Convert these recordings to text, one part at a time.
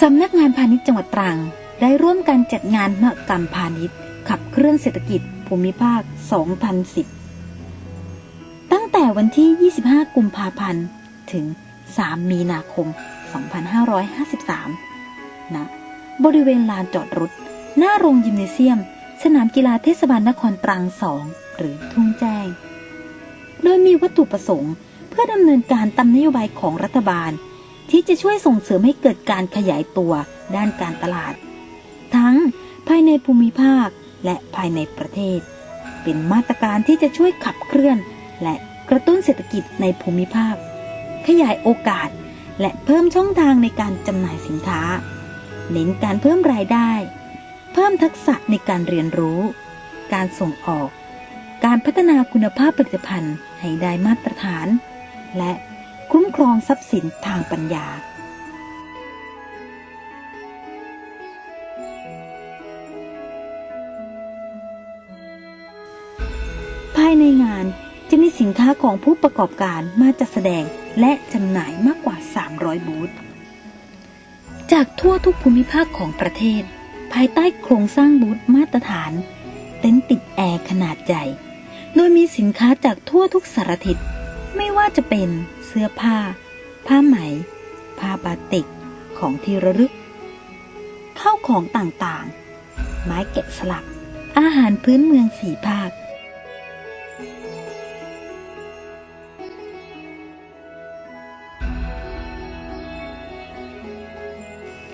สำนักงานพาณิชย์จังหวัดตรัง ได้ร่วมกันจัดงานมหกรรมพาณิชย์ ขับเคลื่อนเศรษฐกิจภูมิภาค 2010 ตั้งแต่วันที่ 25 กุมภาพันธ์ ถึง 3 มีนาคม 2553 ณ บริเวณลานจอดรถ หน้าโรงยิมเนเซียม สนามกีฬาเทศบาลนครตรัง 2 หรือทุ่งแจ้ง โดยมีวัตถุประสงค์ เพื่อดำเนินการตามนโยบายของรัฐบาล ที่จะช่วยส่งเสริมให้เกิดการขยายตัวด้านการตลาด ทั้งภายในภูมิภาคและภายในประเทศ เป็นมาตรการที่จะช่วยขับเคลื่อน และกระตุ้นเศรษฐกิจในภูมิภาค ขยายโอกาสและเพิ่มช่องทางในการจำหน่ายสินค้า เน้นการเพิ่มรายได้ เพิ่มทักษะในการเรียนรู้ การส่งออก การพัฒนาคุณภาพผลิตภัณฑ์ให้ได้มาตรฐาน และ คุ้มครองทรัพย์สินทางปัญญา ภายในงานจะมีสินค้าของผู้ประกอบการมาจัดแสดงและจำหน่ายมากกว่า 300 บูธ จากทั่วทุกภูมิภาคของประเทศ ภายใต้โครงสร้างบูธมาตรฐาน เต็นท์ติดแอร์ขนาดใหญ่ โดยมีสินค้าจากทั่วทุกสารทิศ ไม่ว่าจะเป็นเสื้อผ้า ผ้าไหม ผ้าบาติกของที่ระลึกข้าวของต่างๆ ไม้แกะสลัก อาหารพื้นเมืองสีภาค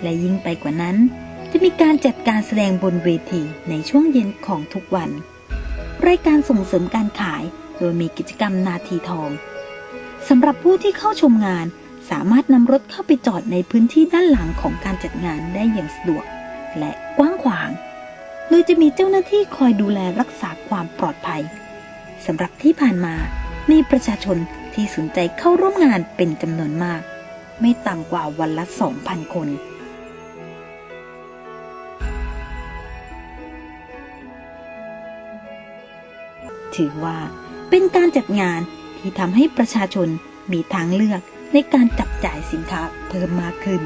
และยิ่งไปกว่านั้นจะมีการจัดการแสดงบนเวทีในช่วงเย็นของทุกวัน รายการส่งเสริมการขาย โดยมีกิจกรรมนาทีทองสำหรับผู้ที่เข้าชมงานสามารถนำรถเข้าไปจอดในพื้นที่ด้านหลังของการจัดงานได้อย่างสะดวก และกว้างขวาง โดยจะมีเจ้าหน้าที่คอยดูแลรักษาความปลอดภัยสำหรับที่ผ่านมามีประชาชนที่สนใจเข้าร่วมงานเป็นจำนวนมาก ไม่ต่ำกว่าวันละ 2,000 คนถือว่า เป็นการจัดงานที่ทำให้ประชาชนมีทางเลือกในการจับจ่ายสินค้าเพิ่มมากขึ้น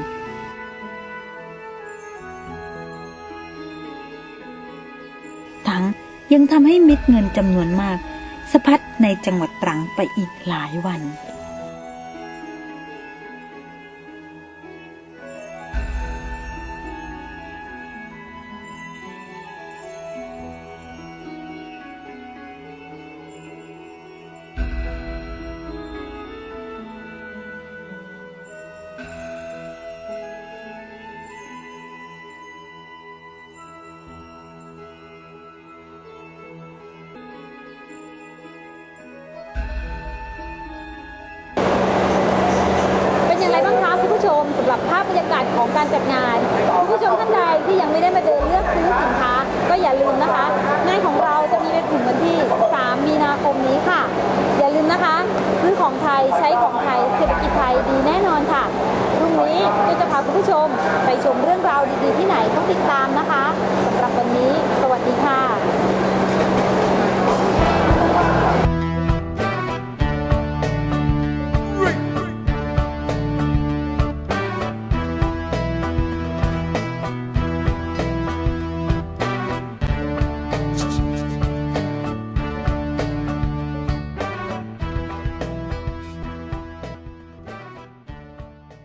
ทั้งยังทำให้เม็ดเงินจำนวนมากสะพัดในจังหวัดตรังไปอีกหลายวันเป็น มสำหรับภาพบรรยากาศของการจัดงานคุณผู้ชมท่านใดที่ยังไม่ได้มาเดินเลือกซื้อสินค้า ก็อย่าลืมนะคะ งานของเราจะมีไปถึงวันที่ 3 มีนาคมนี้ค่ะ อย่าลืมนะคะ ซื้อของไทยใช้ของไทยเศรษฐกิจไทยดีแน่นอนค่ะพรุ่งนี้ก็จะพาคุณผู้ชมไปชมเรื่องราวดีๆที่ไหนต้องติดตามนะคะสำ